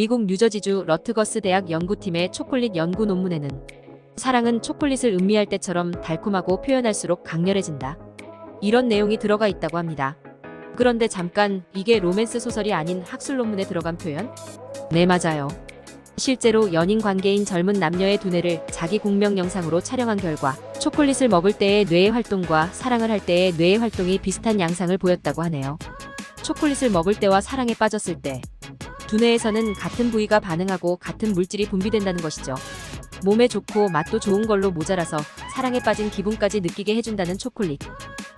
미국 뉴저지주 러트거스 대학 연구팀의 초콜릿 연구 논문에는 사랑은 초콜릿을 음미할 때처럼 달콤하고 표현할수록 강렬해진다. 이런 내용이 들어가 있다고 합니다. 그런데 잠깐 이게 로맨스 소설이 아닌 학술 논문에 들어간 표현? 네, 맞아요. 실제로 연인 관계인 젊은 남녀의 두뇌를 자기 공명 영상으로 촬영한 결과 초콜릿을 먹을 때의 뇌의 활동과 사랑을 할 때의 뇌의 활동이 비슷한 양상을 보였다고 하네요. 초콜릿을 먹을 때와 사랑에 빠졌을 때 두뇌에서는 같은 부위가 반응하고 같은 물질이 분비된다는 것이죠. 몸에 좋고 맛도 좋은 걸로 모자라서 사랑에 빠진 기분까지 느끼게 해준다는 초콜릿.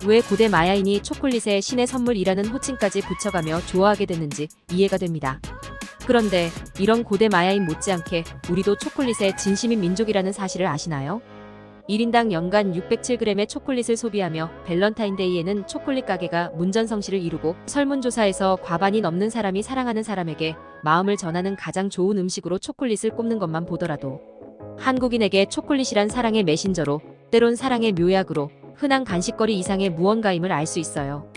왜 고대 마야인이 초콜릿에 신의 선물이라는 호칭까지 붙여가며 좋아하게 됐는지 이해가 됩니다. 그런데 이런 고대 마야인 못지않게 우리도 초콜릿의 진심인 민족이라는 사실을 아시나요? 1인당 연간 607g의 초콜릿을 소비하며 밸런타인데이에는 초콜릿 가게가 문전성시를 이루고 설문조사에서 과반이 넘는 사람이 사랑하는 사람에게 마음을 전하는 가장 좋은 음식으로 초콜릿을 꼽는 것만 보더라도 한국인에게 초콜릿이란 사랑의 메신저로 때론 사랑의 묘약으로 흔한 간식거리 이상의 무언가임을 알 수 있어요.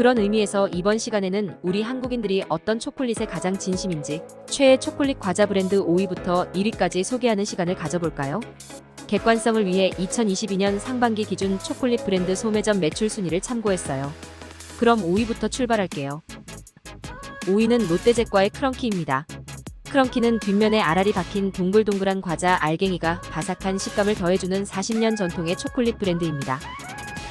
그런 의미에서 이번 시간에는 우리 한국인들이 어떤 초콜릿에 가장 진심인지 최애 초콜릿 과자 브랜드 5위부터 1위까지 소개하는 시간을 가져볼까요? 객관성을 위해 2022년 상반기 기준 초콜릿 브랜드 소매점 매출 순위를 참고했어요. 그럼 5위부터 출발할게요. 5위는 롯데제과의 크런키입니다. 크런키는 뒷면에 알알이 박힌 동글동글한 과자 알갱이가 바삭한 식감을 더해주는 40년 전통의 초콜릿 브랜드입니다.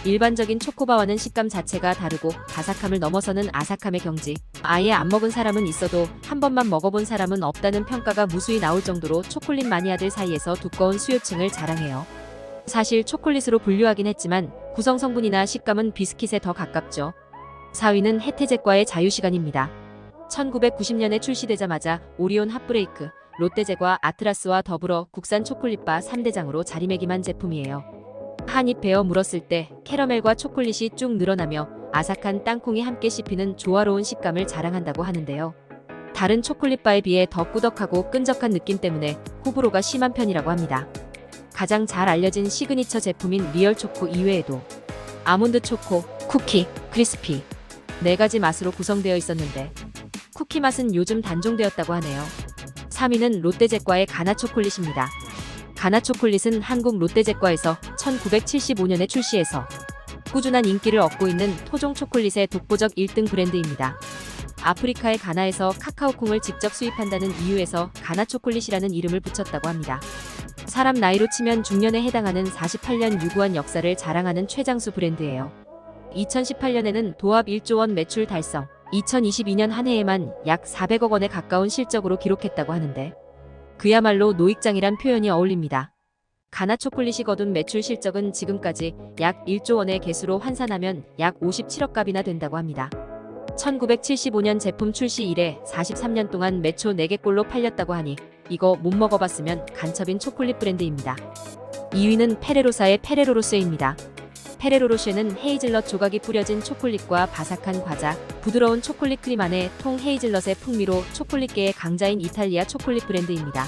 일반적인 초코바와는 식감 자체가 다르고 바삭함을 넘어서는 아삭함의 경지. 아예 안 먹은 사람은 있어도 한 번만 먹어본 사람은 없다는 평가가 무수히 나올 정도로 초콜릿 마니아들 사이에서 두꺼운 수요층을 자랑해요. 사실 초콜릿으로 분류하긴 했지만 구성 성분이나 식감은 비스킷에 더 가깝죠. 4위는 혜태제과의 자유시간입니다. 1990년에 출시되자마자 오리온 핫브레이크, 롯데제과 아트라스와 더불어 국산 초콜릿바 3대장으로 자리매김한 제품이에요. 한입 베어 물었을 때 캐러멜과 초콜릿이 쭉 늘어나며 아삭한 땅콩이 함께 씹히는 조화로운 식감을 자랑한다고 하는데요. 다른 초콜릿바에 비해 더 꾸덕하고 끈적한 느낌 때문에 호불호가 심한 편이라고 합니다. 가장 잘 알려진 시그니처 제품인 리얼 초코 이외에도 아몬드 초코, 쿠키, 크리스피 네 가지 맛으로 구성되어 있었는데 쿠키 맛은 요즘 단종되었다고 하네요. 3위는 롯데제과의 가나 초콜릿입니다. 가나 초콜릿은 한국 롯데제과에서 1975년에 출시해서 꾸준한 인기를 얻고 있는 토종 초콜릿의 독보적 1등 브랜드입니다. 아프리카의 가나에서 카카오콩을 직접 수입한다는 이유에서 가나 초콜릿이라는 이름을 붙였다고 합니다. 사람 나이로 치면 중년에 해당하는 48년 유구한 역사를 자랑하는 최장수 브랜드예요. 2018년에는 도합 1조 원 매출 달성, 2022년 한 해에만 약 400억 원에 가까운 실적으로 기록했다고 하는데 그야말로 노익장이란 표현이 어울립니다. 가나 초콜릿이 거둔 매출 실적은 지금까지 약 1조 원의 개수로 환산하면 약 57억 값이나 된다고 합니다. 1975년 제품 출시 이래 43년 동안 매초 4개꼴로 팔렸다고 하니 이거 못 먹어봤으면 간첩인 초콜릿 브랜드입니다. 2위는 페레로사의 페레로로쉐입니다. 페레로로쉐는 헤이즐넛 조각이 뿌려진 초콜릿과 바삭한 과자, 부드러운 초콜릿 크림 안에 통 헤이즐넛의 풍미로 초콜릿계의 강자인 이탈리아 초콜릿 브랜드입니다.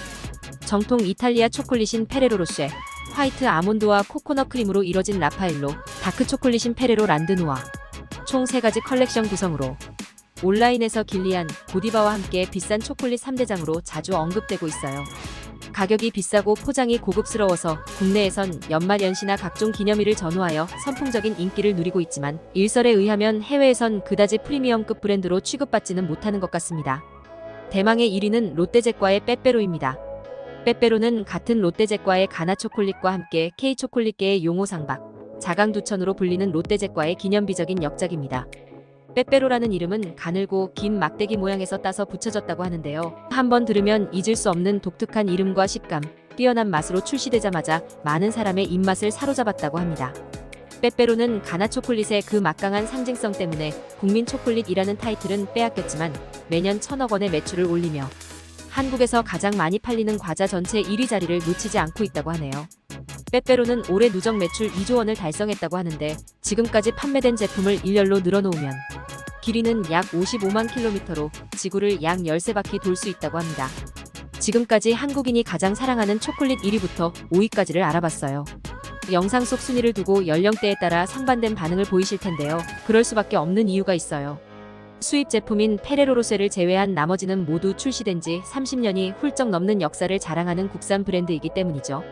정통 이탈리아 초콜릿인 페레로로쉐, 화이트 아몬드와 코코넛 크림으로 이뤄진 라파엘로, 다크 초콜릿인 페레로 란드누아. 총 3가지 컬렉션 구성으로 온라인에서 길리안, 고디바와 함께 비싼 초콜릿 3대장으로 자주 언급되고 있어요. 가격이 비싸고 포장이 고급스러워서 국내에선 연말 연시나 각종 기념일을 전후하여 선풍적인 인기를 누리고 있지만 일설에 의하면 해외에선 그다지 프리미엄급 브랜드로 취급받지는 못하는 것 같습니다. 대망의 1위는 롯데제과의 빼빼로입니다. 빼빼로는 같은 롯데제과의 가나 초콜릿과 함께 K 초콜릿계의 용호 상박, 자강두천으로 불리는 롯데제과의 기념비적인 역작입니다. 빼빼로라는 이름은 가늘고 긴 막대기 모양에서 따서 붙여졌다고 하는데요. 한번 들으면 잊을 수 없는 독특한 이름과 식감, 뛰어난 맛으로 출시되자마자 많은 사람의 입맛을 사로잡았다고 합니다. 빼빼로는 가나 초콜릿의 그 막강한 상징성 때문에 국민 초콜릿이라는 타이틀은 빼앗겼지만 매년 천억 원의 매출을 올리며 한국에서 가장 많이 팔리는 과자 전체 1위 자리를 놓치지 않고 있다고 하네요. 빼빼로는 올해 누적 매출 2조 원을 달성했다고 하는데 지금까지 판매된 제품을 일렬로 늘어놓으면 길이는 약 55만 킬로미터로 지구를 약 13바퀴 돌 수 있다고 합니다. 지금까지 한국인이 가장 사랑하는 초콜릿 1위부터 5위까지를 알아봤어요. 영상 속 순위를 두고 연령대에 따라 상반된 반응을 보이실 텐데요. 그럴 수밖에 없는 이유가 있어요. 수입 제품인 페레로로쉐를 제외한 나머지는 모두 출시된 지 30년이 훌쩍 넘는 역사를 자랑하는 국산 브랜드이기 때문이죠.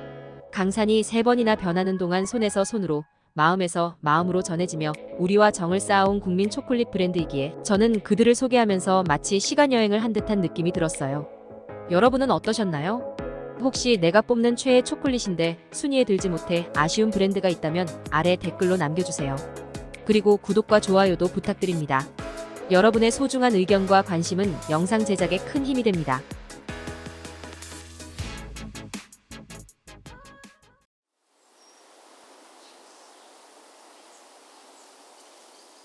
강산이 세 번이나 변하는 동안 손에서 손으로 마음에서 마음으로 전해지며 우리와 정을 쌓아온 국민 초콜릿 브랜드이기에 저는 그들을 소개하면서 마치 시간 여행을 한 듯한 느낌이 들었어요. 여러분은 어떠셨나요? 혹시 내가 뽑는 최애 초콜릿인데 순위에 들지 못해 아쉬운 브랜드가 있다면 아래 댓글로 남겨주세요. 그리고 구독과 좋아요도 부탁드립니다. 여러분의 소중한 의견과 관심은 영상 제작에 큰 힘이 됩니다.